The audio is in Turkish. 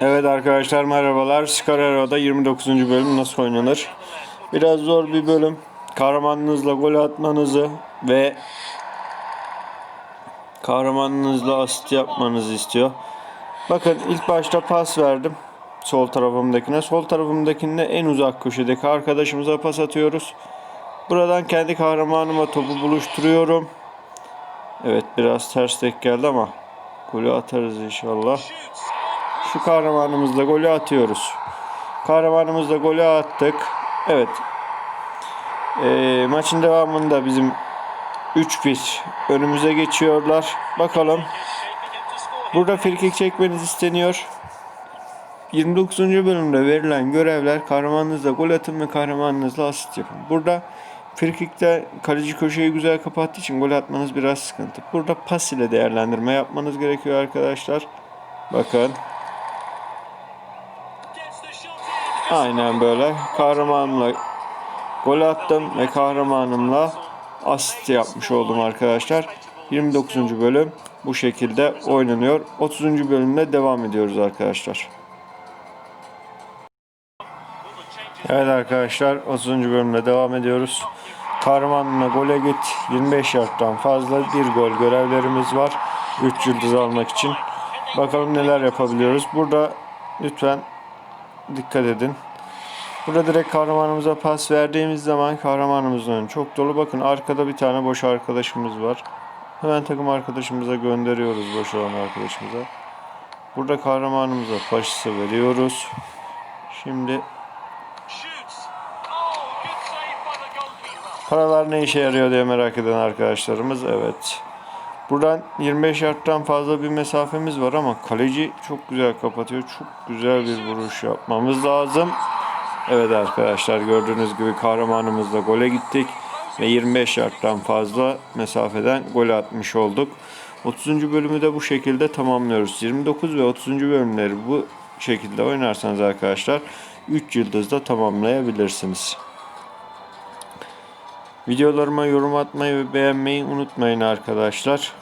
Evet arkadaşlar merhabalar. Scarera'da 29. bölüm nasıl oynanır? Biraz zor bir bölüm. Kahramanınızla gol atmanızı ve kahramanınızla asist yapmanızı istiyor. Bakın ilk başta pas verdim. Sol tarafımdakine. Sol tarafımdakinde en uzak köşedeki arkadaşımıza pas atıyoruz. Buradan kendi kahramanıma topu buluşturuyorum. Evet biraz ters tek geldi ama golü atarız inşallah. Şu kahramanımızla golü atıyoruz. Kahramanımızla golü attık. Evet. Ee, maçın devamında bizim 3 bir önümüze geçiyorlar. Bakalım. Burada frikik çekmeniz isteniyor. 29. bölümde verilen görevler kahramanınızla gol atın ve kahramanınızla asist yapın. Burada frikikte kaleci köşeyi güzel kapattığı için gol atmanız biraz sıkıntı. Burada pas ile değerlendirme yapmanız gerekiyor arkadaşlar. Bakın. Aynen böyle. Kahramanımla gol attım ve kahramanımla asist yapmış oldum arkadaşlar. 29. bölüm bu şekilde oynanıyor. 30. bölümde devam ediyoruz arkadaşlar. Evet arkadaşlar 30. bölümde devam ediyoruz. Kahramanına gole git 25 yardtan fazla bir gol görevlerimiz var. 3 yıldız almak için. Bakalım neler yapabiliyoruz. Burada lütfen dikkat edin. Burada direkt kahramanımıza pas verdiğimiz zaman kahramanımızın önü çok dolu. Bakın arkada bir tane boş arkadaşımız var. Hemen takım arkadaşımıza gönderiyoruz boş olan arkadaşımıza. Burada kahramanımıza pası veriyoruz. Şimdi Paralar ne işe yarıyor diye merak eden arkadaşlarımız evet. Buradan 25 yardtan fazla bir mesafemiz var ama kaleci çok güzel kapatıyor. Çok güzel bir vuruş yapmamız lazım. Evet arkadaşlar gördüğünüz gibi kahramanımızla gole gittik. Ve 25 yardtan fazla mesafeden gol atmış olduk. 30. bölümü de bu şekilde tamamlıyoruz. 29 ve 30. bölümleri bu şekilde oynarsanız arkadaşlar 3 yıldızda tamamlayabilirsiniz. Videolarıma yorum atmayı ve beğenmeyi unutmayın arkadaşlar.